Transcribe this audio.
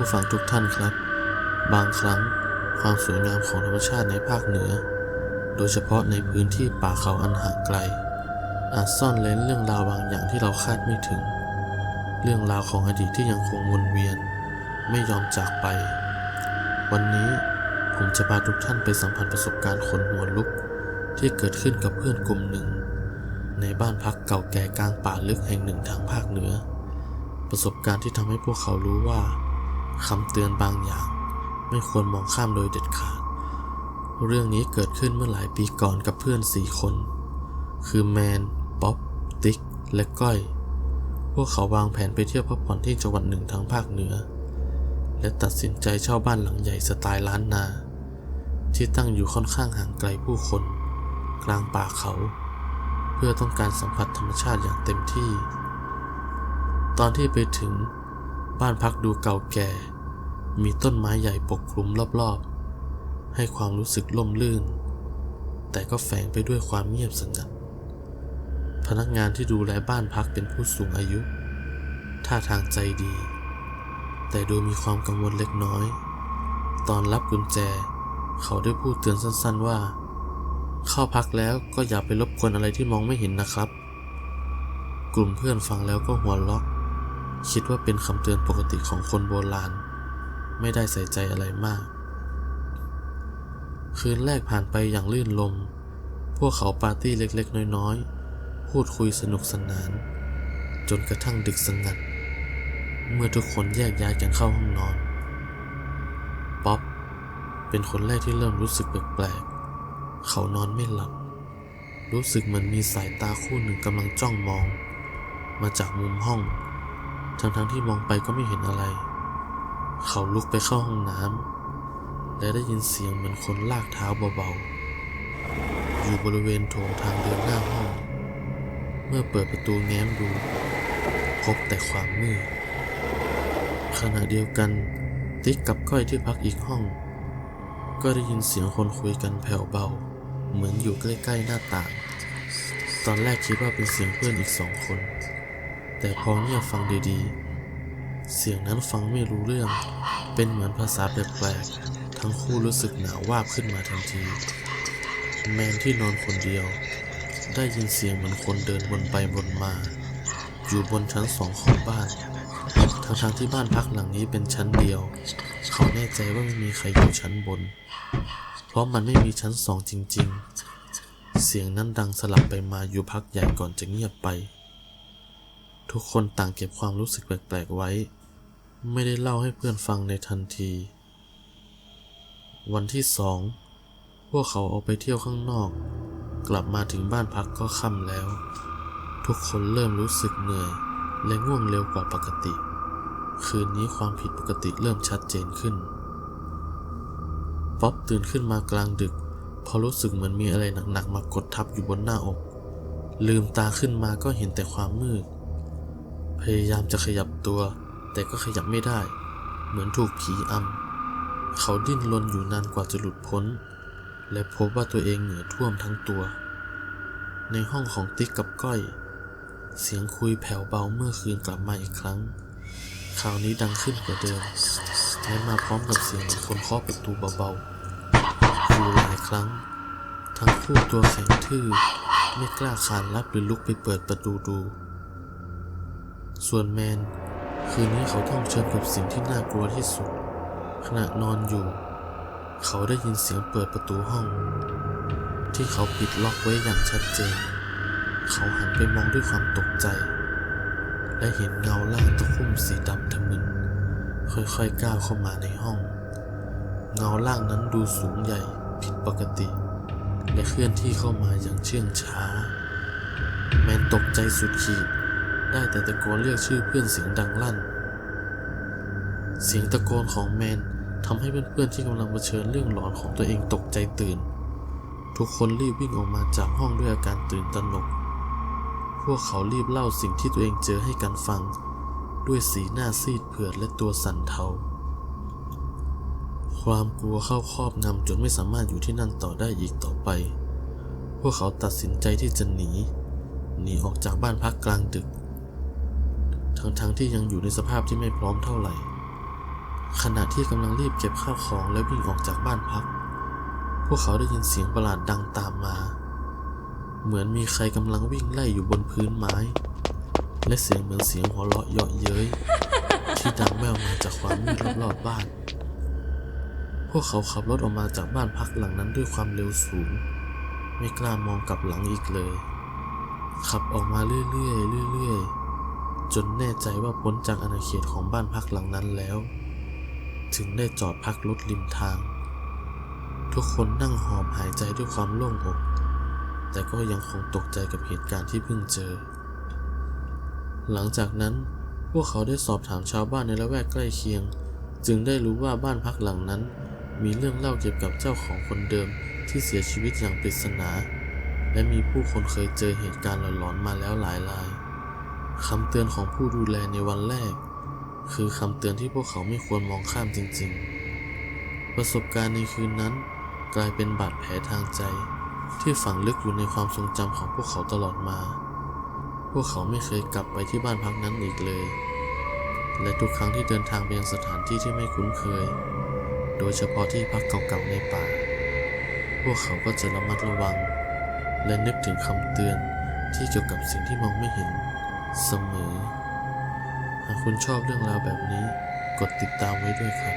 ผู้ฟังทุกท่านครับ บางครั้งความสวยงามของธรรมชาติในภาคเหนือ โดยเฉพาะในพื้นที่ป่าเขาอันห่างไกล อาจซ่อนเร้นเรื่องราวบางอย่างที่เราคาดไม่ถึง เรื่องราวของอดีตที่ยังคงวนเวียน ไม่ยอมจากไป วันนี้ผมจะพาทุกท่านไปสัมผัสประสบการณ์ขนหัวลุกที่เกิดขึ้นกับเพื่อนกลุ่มหนึ่ง ในบ้านพักเก่าแก่กลางป่าลึกแห่งหนึ่งทางภาคเหนือ ประสบการณ์ที่ทำให้พวกเขารู้ว่า คำเตือนบางอย่าง ไม่ควรมองข้ามโดยเด็ดขาด เรื่องนี้เกิดขึ้นเมื่อหลายปีก่อนกับเพื่อนสี่คน คือแมน ป๊อป ติ๊ก และก้อย พวกเขาวางแผนไปเที่ยวพักผ่อนที่จังหวัดหนึ่งทางภาคเหนือ และตัดสินใจเช่าบ้านหลังใหญ่สไตล์ล้านนา ที่ตั้งอยู่ค่อนข้างห่างไกลผู้คน กลางป่าเขา เพื่อต้องการสัมผัสธรรมชาติอย่างเต็มที่ ตอนที่ไปถึง บ้านพักดูเก่าแก่ มีต้นไม้ใหญ่ปกคลุมรอบๆ ให้ความรู้สึกล่มลื่น แต่ก็แฝงไปด้วยความเงียบสงัด พนักงานที่ดูแลบ้านพักเป็นผู้สูงอายุ ท่าทางใจดี แต่ดูมีความกังวลเล็กน้อย ตอนรับกุญแจ เขาได้พูดเตือนสั้นๆว่า เข้าพักแล้วก็อย่าไปรบกวนอะไรที่มองไม่เห็นนะครับ กลุ่มเพื่อนฟังแล้วก็หัวเราะ คิดว่าเป็นคำเตือนปกติของคนโบราณ ไม่ได้ใส่ใจอะไรมาก คืนแรกผ่านไปอย่างลื่นลม พวกเขาปาร์ตี้เล็กๆ น้อยๆ พูดคุยสนุกสนาน จนกระทั่งดึกสงัด เมื่อทุกคนแยกย้ายกันเข้าห้องนอน ป๊อปเป็นคนแรกที่เริ่มรู้สึกแปลกๆ เขานอนไม่หลับ รู้สึกเหมือนมีสายตาคู่หนึ่งกำลังจ้องมอง มาจากมุมห้อง ทั้งๆที่มองไปก็ไม่เห็นอะไร เขาลุกไปเข้าห้องน้ำและได้ยินเสียงเหมือนคนลากเท้าเบาๆ อยู่บริเวณโถงทางเดินหน้าห้อง เมื่อเปิดประตูแง้มดู พบแต่ความมืดขณะเดียวกันติ๊กกับก้อยที่พักอีกห้อง ก็ได้ยินเสียงคนคุยกันแผ่วเบา เหมือนอยู่ใกล้ๆหน้าต่าง ตอนแรกคิดว่าเป็นเสียงเพื่อนอีกสองคน แต่พอเงียบฟังดีๆ เสียงนั้นฟังไม่รู้เรื่อง เป็นเหมือนภาษาแปลกๆ ทั้งคู่รู้สึกหนาววาบขึ้นมาทันที แมนที่นอนคนเดียว ได้ยินเสียงเหมือนคนเดินวนไปวนมา อยู่บนชั้นสองของบ้าน ทั้งๆที่บ้านพักหลังนี้เป็นชั้นเดียว เขาแน่ใจว่าไม่มีใครอยู่ชั้นบน เพราะมันไม่มีชั้นสองจริง ๆ เสียงนั้นดังสลับไปมาอยู่พักใหญ่ก่อนจะเงียบไป ทุกคนต่างเก็บความรู้สึกแปลกๆไว้ ไม่ได้เล่าให้เพื่อนฟังในทันที วันที่สองพวกเขาออกไปเที่ยวข้างนอก กลับมาถึงบ้านพักก็ค่ำแล้ว ทุกคนเริ่มรู้สึกเหนื่อยและง่วงเร็วกว่าปกติ คืนนี้ความผิดปกติเริ่มชัดเจนขึ้น ป๊อปตื่นขึ้นมากลางดึกพราะรู้สึกเหมือนมีอะไรหนักๆมากดทับอยู่บนหน้าอก ลืมตาขึ้นมาก็เห็นแต่ความมืด พยายามจะขยับตัว แต่ก็ขยับไม่ได้ เหมือนถูกผีอำเขาดิ้นรนอยู่นานกว่าจะหลุดพ้น และพบว่าตัวเองเหงื่อท่วมทั้งตัว ในห้องของติ๊กกับก้อย เสียงคุยแผ่วเบาเมื่อคืนกลับมาอีกครั้งคราวนี้ดังขึ้นกว่าเดิมและมาพร้อมกับเสียงคนเคาะประตูเบาๆอยู่หลายครั้ง ทั้งคู่ตัวแข็งทื่อไม่กล้าขานรับหรือลุกไปเปิดประตูดู ส่วนแมน คืนนี้เขาต้องเชิญกับสิ่งที่น่ากลัวที่สุด ขณะนอนอยู่ เขาได้ยินเสียงเปิดประตูห้อง ที่เขาปิดล็อกไว้อย่างชัดเจน เขาหันไปมองด้วยความตกใจ และเห็นเงาล่างตะคุ่มสีดำทะมึนค่อยๆก้าวเข้ามาในห้อง เงาล่างนั้นดูสูงใหญ่ผิดปกติ และเคลื่อนที่เข้ามาอย่างเชื่องช้า แมนตกใจสุดขีด ได้แต่ตะโกนเรียกชื่อเพื่อนเสียงดังลั่น เสียงตะโกนของแมนทำให้เพื่อนๆที่กำลังเผชิญเรื่องหลอนของตัวเองตกใจตื่น ทุกคนรีบวิ่งออกมาจากห้องด้วยอาการตื่นตระหนก พวกเขารีบเล่าสิ่งที่ตัวเองเจอให้กันฟัง ด้วยสีหน้าซีดเผือดและตัวสั่นเทา ความกลัวเข้าครอบงำจนไม่สามารถอยู่ที่นั่นต่อได้อีกต่อไป พวกเขาตัดสินใจที่จะหนี หนีออกจากบ้านพักกลางดึก ทั้งๆทที่ยังอยู่ในสภาพที่ไม่พร้อมเท่าไหร่ ขณะที่กำลังรีบเก็บข้าวของและวิ่งออกจากบ้านพัก พวกเขาได้ยินเสียงประหลาดดังตามมา เหมือนมีใครกำลังวิ่งไล่อยู่บนพื้นไม้ และเสียงเหมือนเสียงหัวเราะเยาะเย้ยที่ดังแว่วมาจากความมืดรอบๆบ้าน พวกเขาขับรถออกมาจากบ้านพักหลังนั้นด้วยความเร็วสูง ไม่กล้ามองกลับหลังอีกเลย ขับออกมาเรื่อยๆเรื่อยๆ จนแน่ใจว่าพ้นจากอาณาเขตของบ้านพักหลังนั้นแล้ว ถึงได้จอดพักรถริมทาง ทุกคนนั่งหอบหายใจด้วยความโล่งอก แต่ก็ยังคงตกใจกับเหตุการณ์ที่เพิ่งเจอ หลังจากนั้นพวกเขาได้สอบถามชาวบ้านในละแวกใกล้เคียง จึงได้รู้ว่าบ้านพักหลังนั้น มีเรื่องเล่าเกี่ยวกับเจ้าของคนเดิมที่เสียชีวิตอย่างปริศนา และมีผู้คนเคยเจอเหตุการณ์หลอนๆมาแล้วหลายราย คำเตือนของผู้ดูแลในวันแรก คือคำเตือนที่พวกเขาไม่ควรมองข้ามจริง ๆ ประสบการณ์ในคืนนั้น กลายเป็นบาดแผลทางใจ ที่ฝังลึกอยู่ในความทรงจำของพวกเขาตลอดมา พวกเขาไม่เคยกลับไปที่บ้านพักนั้นอีกเลย และทุกครั้งที่เดินทางไปยังสถานที่ที่ไม่คุ้นเคย โดยเฉพาะที่พักเก่าๆในป่า พวกเขาก็จะระมัดระวัง และนึกถึงคำเตือนที่เกี่ยวกับสิ่งที่มองไม่เห็น เสมอ หากคุณชอบเรื่องราวแบบนี้ กดติดตามไว้ด้วยครับ